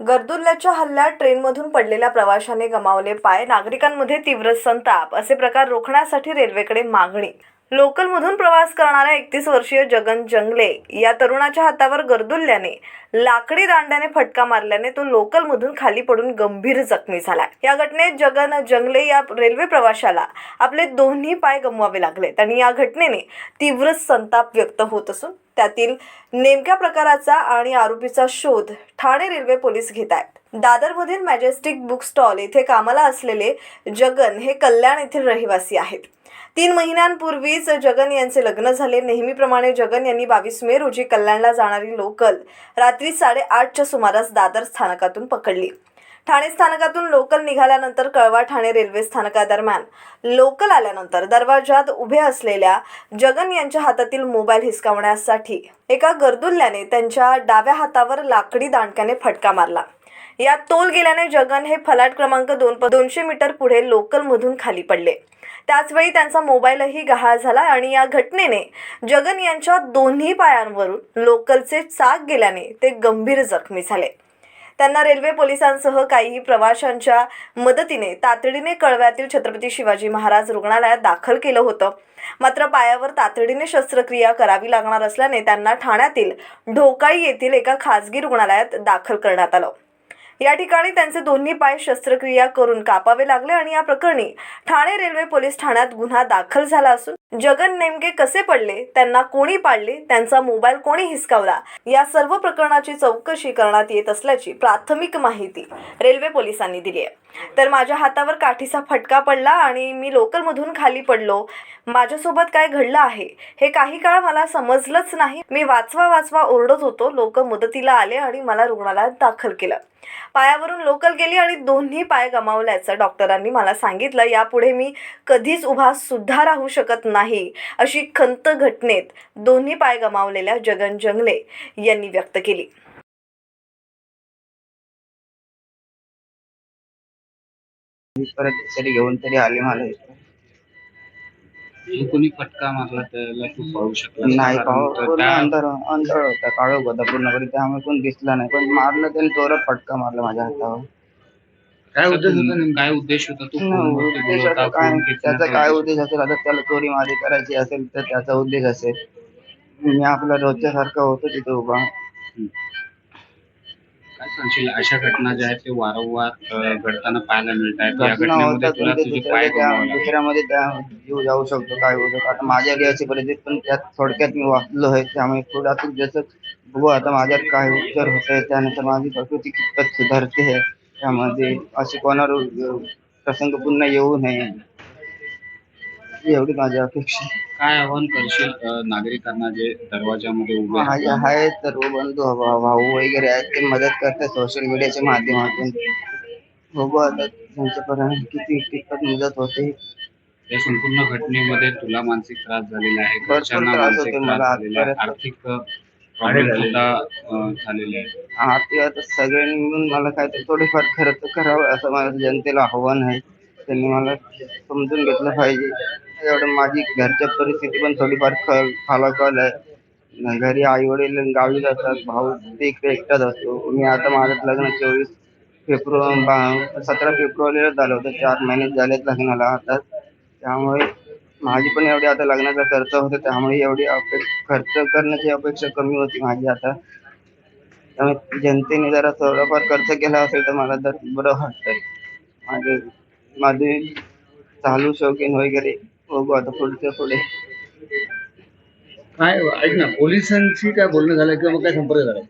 गर्दुल्ल्याच्या हल्ल्यात ट्रेनमधून पडलेल्या प्रवाशाने गमावले पाय. नागरिकांमध्ये तीव्र संताप. असे प्रकार रोखण्यासाठी रेल्वेकडे मागणी. लोकलमधून प्रवास करणाऱ्या एकतीस वर्षीय जगन जंगले या तरुणाच्या हातावर गर्दुल्ल्याने लाकडी दांड्याने फटका मारल्याने तो लोकलमधून खाली पडून गंभीर जखमी झाला. या घटनेत जगन जंगले या रेल्वे प्रवाशाला आपले दोन्ही पाय गमवावे लागले. आणि या घटनेने तीव्र संताप व्यक्त होत असून त्यातील नेमक्या प्रकाराचा आणि आरोपीचा शोध ठाणे रेल्वे पोलीस घेत आहेत. दादरमधील मॅजेस्टिक बुक स्टॉल येथे कामाला असलेले जगन हे कल्याण येथील रहिवासी आहेत. तीन महिन्यांपूर्वीच जगन यांचे लग्न झाले. नेहमीप्रमाणे जगन यांनी बावीस मे रोजी कल्याणला जाणारी लोकल रात्री साडेआठच्या सुमारास दादर स्थानकातून पकडली. ठाणे स्थानकातून लोकल निघाल्यानंतर कळवा ठाणे रेल्वे स्थानकादरम्यान. लोकल आल्यानंतर दरवाजात उभे असलेल्या जगन यांच्या हातातील मोबाईल हिसकावण्यासाठी एका गर्दुल्ल्याने त्यांच्या डाव्या हातावर लाकडी दांडक्याने फटका मारला. यात तोल गेल्याने जगन हे फलाट क्रमांक दोन दोनशे मीटर पुढे लोकलमधून खाली पडले. त्याचवेळी त्यांचा मोबाईलही गहाळ झाला आणि या घटनेने जगन यांच्या दोन्ही पायांवरून लोकलचे चाक गेल्याने ते गंभीर जखमी झाले. त्यांना रेल्वे पोलिसांसह काही प्रवाशांच्या मदतीने तातडीने कळव्यातील छत्रपती शिवाजी महाराज रुग्णालयात दाखल केलं होतं. मात्र पायावर तातडीने शस्त्रक्रिया करावी लागणार असल्याने त्यांना ठाण्यातील ढोकाळी येथील एका खासगी रुग्णालयात दाखल करण्यात आलं. या ठिकाणी त्यांचे दोन्ही पाय शस्त्रक्रिया करून कापावे लागले आणि या प्रकरणी ठाणे रेल्वे पोलीस ठाण्यात गुन्हा दाखल झाला असून जगन नेमके कसे पडले त्यांना कोणी पाडले त्यांचा मोबाईल कोणी हिसकावला या सर्व प्रकरणाची चौकशी करण्यात येत असल्याची प्राथमिक माहिती रेल्वे पोलिसांनी दिली आहे. तर माझ्या हातावर काठीचा फटका पडला आणि मी लोकलमधून खाली पडलो. माझ्यासोबत काय घडलं आहे हे काही काळ मला समजलंच नाही. मी वाचवा वाचवा ओरडत होतो लोक मदतीला आले आणि मला रुग्णालयात दाखल केलं. पायावरून लोकल गेली आणि दोन्ही पाय गमावल्याचं डॉक्टरांनी मला सांगितलं. यापुढे मी कधीच उभा सुद्धा राहू शकत नाही अशी खंत घटनेत दोन्ही पाय गमावलेल्या जगन जंगले यांनी व्यक्त केली. मी परत तरी घेऊन तरी आले मला कोणी फटका मारला त्याला तू पाहू शकला नाही. पाहू पूर्ण अंधार अंधार होता काळोख होता पूर्णपणे. त्यामुळे कोण दिसला नाही. पण मारलं त्याने जोरात फटका मारला माझ्या हातावर. काय उद्देश होता नेमका? काय उद्देश होता तू काय फोन त्याचा. काय उद्देश असेल आता त्याला चोरी मारी करायची असेल तर त्याचा उद्देश असेल मी आपला रोजच्या सारखा होतो तिथे उभा काय सांगशील अशा घटना ज्या आहेत ते वारंवार अं, घडताना पाहायला मिळत आहेत या घटना घटनेमध्ये होतात तुला पण ते तुझे पाय दुसऱ्या गमवावे लागले. दुसऱ्यामध्ये त्या जीव जाऊ शकतो काय होऊ शकतो आता माझ्या अशी परिस्थिती पण त्यात थोडक्यात मी वाचलो आहे त्यामुळे पुढे आता जसं बघू आता माझ्यात काय उपचार होत आहे त्यानंतर माझी प्रकृती कितपत सुधारते आहे त्यामध्ये असे कोणावर प्रसंग पुन्हा येऊ नये एवढी माझी अपेक्षा. काय आवाहन करशील अं, नागरिकांना जे दरवाजामध्ये उभे माझे आहेत आहेत सर्व बंधू भा- भाऊ वगैरे आहेत ते मदत करतात सोशल मीडियाच्या माध्यमातून बघू आता त्यांच्यापर्यंत किती कितपत मदत होते या संपूर्ण घटनेमध्ये तुला मानसिक त्रास झालेला आहे भरपूर घरच्यांना त्रास मानसिक होतो त्रास मला झालेला आहे आजपर्यंत. आर्थिक प्रॉब्लेम सुद्धा अं, झालेले आहे आरती आता सगळ्यांनी मिळून मला काहीतरी थोडेफार खर्च करावं असं माझं जनतेला आव्हान आहे. त्यांनी मला समजून घेतलं पाहिजे. एवढं माझी घरच्या परिस्थिती पण थोडीफार ख खालाखाल आहे. घरी आई वडील गावी जातात भाऊ ते इकडे एकटाच असतो. मी आता माझं लग्न चोवीस फेब्रुवारी बा सतरा फेब्रुवारीला झालं होतं. चार महिने झालेत लग्नाला आता. त्यामुळे माझी पण एवढी आता लग्नाचा खर्च होता त्यामुळे एवढी अपेक्षा खर्च करण्याची अपेक्षा कमी होती माझी आता. त्यामुळे जनतेने जरा थोडाफार खर्च केला असेल तर मला तर बरं वाटतंय. माझे माझे चालू शौकीन वगैरे बघू आता पुढच्या पुढे. काय ऐक ना पोलिसांशी काय बोलणं झालं किंवा मग काय संपर्क झाला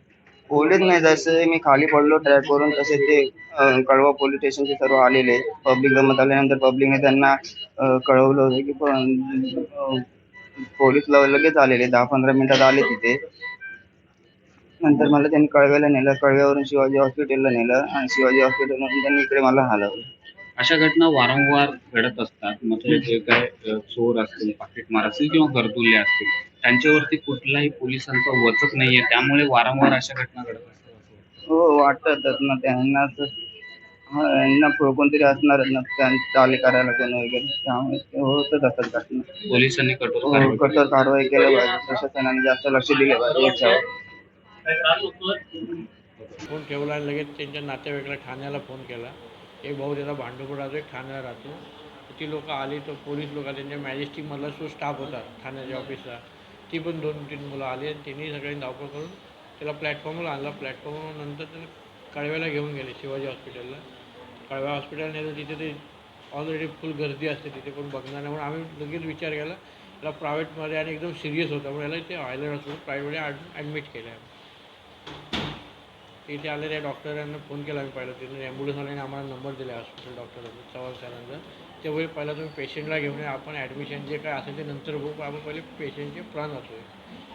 पोलीस नाही. जसे मी खाली पडलो ट्रॅक वरून तसे ते कळवा पोलीस स्टेशनचे सर्व आलेले. पब्लिक जमत आल्यानंतर पब्लिकने त्यांना कळवलं होतं की पोलीस लगेच आलेले. दहा पंधरा मिनिटात आले तिथे. नंतर मला त्यांनी कळव्याला नेलं. कळव्यावरून शिवाजी हॉस्पिटलला नेलं आणि शिवाजी हॉस्पिटलमधून त्यांनी इकडे मला हलवलं. अशा घटना वारंवार घडत असतात. म्हणजे जे काय चोर असतील पाकिटमार असतील किंवा गर्दुल्ले असतील त्यांच्यावरती कुठलाही पोलिसांचा वचक नाहीये. त्यामुळे वारंवार अशा घटना घडत असतात. असं वाटतं. हो वाटतच ना त्यांना तर हा, यांना को- कोणतरी असणारच ना त्यांचं चाले करायला कोण वगैरे. त्यामुळे ते होतच असतात घटना. पोलिसांनी कठोर हो, कारवाई कठोर कारवाई केलं पाहिजे. प्रशासनाने जास्त लक्ष दिलं पाहिजे याच्यावर. फोन ठेवला आणि लगेच त्यांच्या नातेवाईकाला ठाण्याला फोन केला. एक भाऊ त्याचा भांडूपूर एक ठाण्याला राहतो. ती लोकं आली तर पोलीस लोक त्यांच्या मॅजेस्टिकमधला जो स्टाफ होता ठाण्याच्या ऑफिसचा ती पण दोन तीन मुलं आली आणि त्यांनी सगळ्यांनी धावपळ करून त्याला प्लॅटफॉर्मवर आणला. प्लॅटफॉर्मवर नंतर त्याला कळव्याला घेऊन गेले शिवाजी हॉस्पिटलला कळव्या हॉस्पिटल तर तिथे ते ऑलरेडी फुल गर्दी असते तिथे कोण बघणार नाही. म्हणून आम्ही लगेच विचार केला. त्याला प्रायव्हेटमध्ये आणि एकदम सिरियस होता. म्हणून याला ते आयलंड हॉस्पिटल प्रायव्हेटमध्ये ॲडमिट केलं आहे इथे आलेल्या डॉक्टरांना फोन केला आम्ही पहिला तिथून ॲम्ब्युलन्सवाल्याने आम्हाला नंबर दिला हॉस्पिटल डॉक्टरांचा चव्हाण सरांचा. त्यावेळी पहिला तुम्ही पेशंटला घेऊन या आपण ॲडमिशन जे काय असेल ते नंतर बघू आपण पहिले पेशंटचे प्राण वाचूया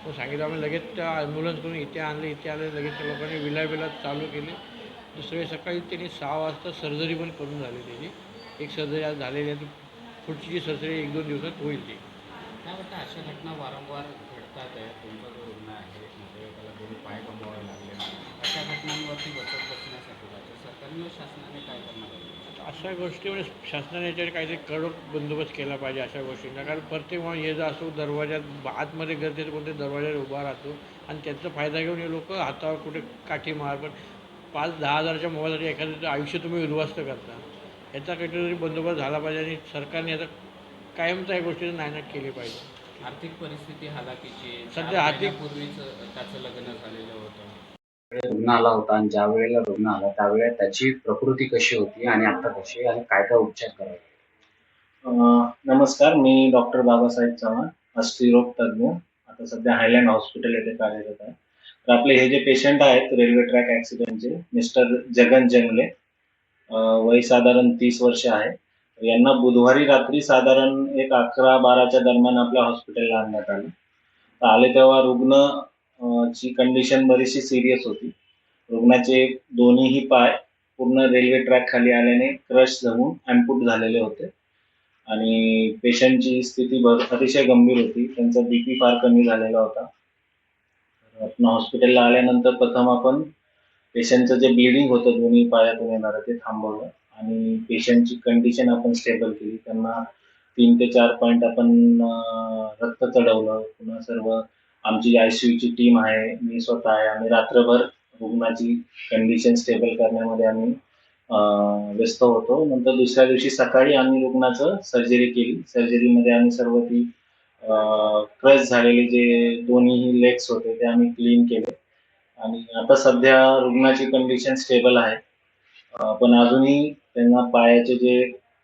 मग सांगितलं आम्ही लगेच त्या ॲम्ब्युलन्स करून इथे आणले इथे आले लगेच त्या लोकांनी विला चालू केली. दुसऱ्या सकाळी त्यांनी सहा वाजता सर्जरी पण करून झाली त्याची. एक सर्जरी आज झालेली आहे ती पुढची जी सर्जरी एक दोन दिवसात होईल ती. काय वाटतं अशा घटना वारंवार घडतात आहे? तुमचा जो रुग्ण आहे म्हणजे त्याला दोन पाय गमवावे लागले अशा घटनांवरती बसत बसण्यासाठी राज्य सरकारने व शासनाने काय करणार आहे? अशा गोष्टी म्हणजे शासनाने याच्यावर काहीतरी कडक बंदोबस्त केला पाहिजे अशा गोष्टींचा. कारण प्रत्येक माणूस ये जा असो दरवाज्यात आतमध्ये गर्दीत कोणत्या दरवाज्यावर उभा राहतो आणि त्याचा फायदा घेऊन हे लोक हातावर कुठे काठी मार पण पाच दहा हजारच्या मोबाईलसाठी एखाद्याचं आयुष्य तुम्ही उद्ध्वस्त करता. याचा काहीतरी बंदोबस्त झाला पाहिजे आणि सरकारने याचा कायमचा या गोष्टीचं नायनाट केली पाहिजे. आर्थिक परिस्थिती हालाकीची सध्या आर्थिक- पूर्वीच त्याचं लग्न झालेलं होतं. रुग्ण आला होता आणि ज्या वेळेला रुग्ण आला त्यावेळेला त्याची प्रकृती कशी होती आणि आता कशी आणि काय काय उपचार करावे? अं, नमस्कार मी डॉक्टर बाबासाहेब चव्हाण अस्थिरोग तज्ज्ञ. आता सध्या हायलँड हॉस्पिटल येथे कार्यरत आहे. तर आपले हे जे पेशंट आहेत रेल्वे ट्रॅक ॲक्सिडेंटचे मिस्टर जगन जंगले अं, वय साधारण तीस वर्ष आहे. यांना बुधवारी रात्री साधारण एक अकरा बाराच्या दरम्यान आपल्या हॉस्पिटलला आणण्यात आलं. तर आले तेव्हा रुग्ण ची कंडिशन बरीचशी सिरियस होती. रुग्णाचे दोन्हीही पाय पूर्ण रेल्वे ट्रॅक खाली आल्याने क्रश जमून अँपूट झालेले होते. आणि पेशंटची स्थिती भर अतिशय गंभीर होती. त्यांचा बीपी फार कमी झालेला होता. आपण हॉस्पिटलला आल्यानंतर प्रथम आपण पेशंटचं जे ब्लिडिंग होतं दोन्ही पायातून येणारं ते थांबवलं. आणि पेशंटची कंडिशन आपण स्टेबल केली. त्यांना तीन ते चार पॉईंट आपण रक्त चढवलं. पुन्हा सर्व आमची आय सी यूची टीम आहे मी स्वतः आहे. आम्ही रात्रभर रुग्णाची कंडिशन स्टेबल करण्यामध्ये आम्ही व्यस्त होतो. नंतर दुसऱ्या दिवशी सकाळी आम्ही रुग्णाचं सर्जरी केली. सर्जरीमध्ये आम्ही सर्व ती क्रश झालेले जे दोन्ही लेग्स होते ते आम्ही क्लीन केले. आणि आता सध्या रुग्णाची कंडिशन स्टेबल आहे. पण अजूनही त्यांना पायाचे जे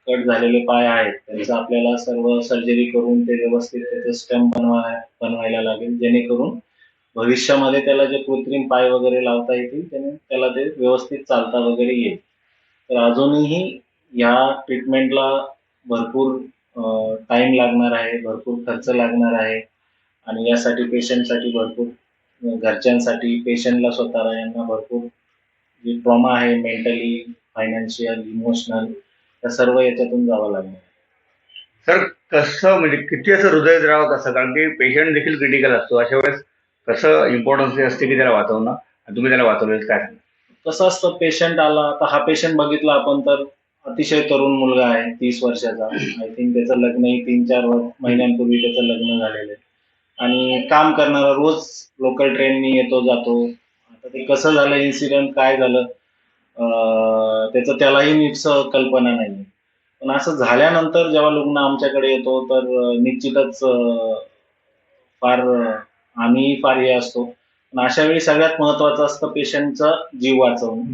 कट झालेले पाय आहेत. त्यांचं आपल्याला सर्व सर्जरी करून ते व्यवस्थित त्याचे स्टंप बनवाय बनवायला लागेल. जेणेकरून भविष्यामध्ये त्याला जे कृत्रिम पाय वगैरे लावता येतील त्याने त्याला ते व्यवस्थित चालता वगैरे येईल. तर अजूनही या ट्रीटमेंटला भरपूर टाइम लागणार आहे भरपूर खर्च लागणार आहे. आणि यासाठी पेशंटसाठी भरपूर घरच्यांसाठी पेशंटला स्वतःला यांना भरपूर जे ट्रॉमा आहे मेंटली फायनान्शियल इमोशनल त्या सर्व याच्यातून जावं लागणार सर कसं म्हणजे किती असं हृदय द्रावक असतं कारण की पेशंट देखील क्रिटिकल असतो. अशा वेळेस कसं इम्पॉर्टन्स असते की त्याला वाचवणं? आणि तुम्ही त्याला वाचवलेलं काय? कसं असतं पेशंट आला तर हा पेशंट बघितला आपण तर अतिशय तरुण मुलगा आहे तीस वर्षाचा. आय थिंक त्याचं लग्नही तीन चार महिन्यांपूर्वी त्याचं लग्न झालेलं आहे. आणि काम करणारा रोज लोकल ट्रेननी येतो जातो. आता ते कसं झालं इन्सिडेंट काय झालं त्याचं त्यालाही नीट कल्पना नाही पण असं झाल्यानंतर जेव्हा रुग्ण आमच्याकडे येतो तर निश्चितच फार आम्ही फार हे असतो. पण अशा वेळी सगळ्यात महत्वाचं असतं पेशंटचा जीव वाचवणं.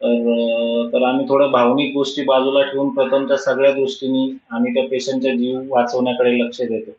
तर तर आम्ही थोड्या भावनिक गोष्टी बाजूला ठेवून प्रथमच्या सगळ्या दृष्टीने आम्ही त्या पेशंटचा जीव वाचवण्याकडे लक्ष देतो.